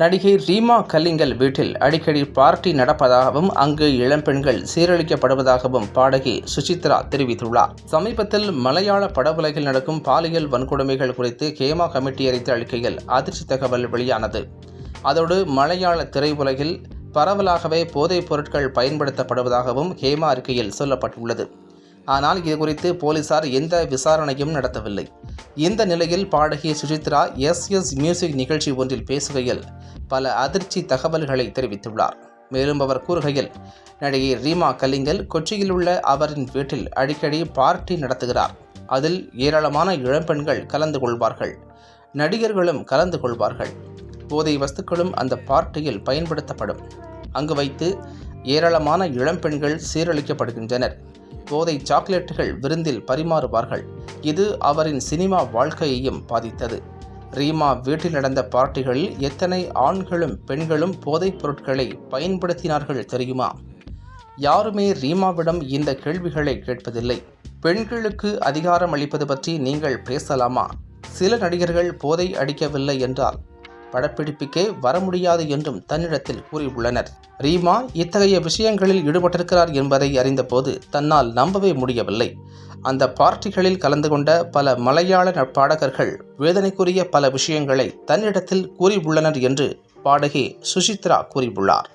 நடிகை ரீமா கல்லிங்கல் வீட்டில் அடிக்கடி பார்ட்டி நடப்பதாகவும் அங்கு இளம்பெண்கள் சீரழிக்கப்படுவதாகவும் பாடகி சுசித்ரா தெரிவித்துள்ளார். சமீபத்தில் மலையாள படவுலகில் நடக்கும் பாலியல் வன்கொடுமைகள் குறித்து கேமா கமிட்டி அறித்த அறிக்கையில் அதிர்ச்சி தகவல் வெளியானது. அதோடு மலையாள திரையுலகில் பரவலாகவே போதைப் பொருட்கள் பயன்படுத்தப்படுவதாகவும் ஹேமா அறிக்கையில் சொல்லப்பட்டுள்ளது. ஆனால் இது குறித்து போலீசார் எந்த விசாரணையும் நடத்தவில்லை. இந்த நிலையில் பாடகி சுஜித்ரா எஸ் எஸ் மியூசிக் நிகழ்ச்சி ஒன்றில் பேசுகையில் பல அதிர்ச்சி தகவல்களை தெரிவித்துள்ளார். மேலும் அவர் கூறுகையில் நடிகை ரீமா கலிங்கல் கொச்சியில் உள்ள அவரின் வீட்டில் அடிக்கடி பார்ட்டி நடத்துகிறார். அதில் ஏராளமான இளம்பெண்கள் கலந்து கொள்வார்கள். நடிகர்களும் கலந்து கொள்வார்கள். போதை வஸ்துக்களும் அந்த பார்ட்டியில் பயன்படுத்தப்படும். அங்கு வைத்து ஏராளமான இளம்பெண்கள் சீரழிக்கப்படுகின்றனர். போதை சாக்லேட்டுகள் விருந்தில் பரிமாறுவார்கள். இது அவரின் சினிமா வாழ்க்கையையும் பாதித்தது. ரீமா வீட்டில் நடந்த பார்ட்டிகளில் எத்தனை ஆண்களும் பெண்களும் போதைப் பொருட்களை பயன்படுத்தினார்கள் தெரியுமா? யாருமே ரீமாவிடம் இந்த கேள்விகளை கேட்பதில்லை. பெண்களுக்கு அதிகாரம் அளிப்பது பற்றி நீங்கள் பேசலாமா? சில நடிகர்கள் போதை அடிக்கவில்லை என்றால் படப்பிடிப்புக்கே வர முடியாது என்றும் தன்னிடத்தில் கூறியுள்ளனர். ரீமா இத்தகைய விஷயங்களில் ஈடுபட்டிருக்கிறார் என்பதை அறிந்தபோது தன்னால் நம்பவே முடியவில்லை. அந்த பார்ட்டிகளில் கலந்து கொண்ட பல மலையாள பாடகர்கள் வேதனைக்குரிய பல விஷயங்களை தன்னிடத்தில் கூறியுள்ளனர் என்று பாடகி சுசித்ரா கூறியுள்ளார்.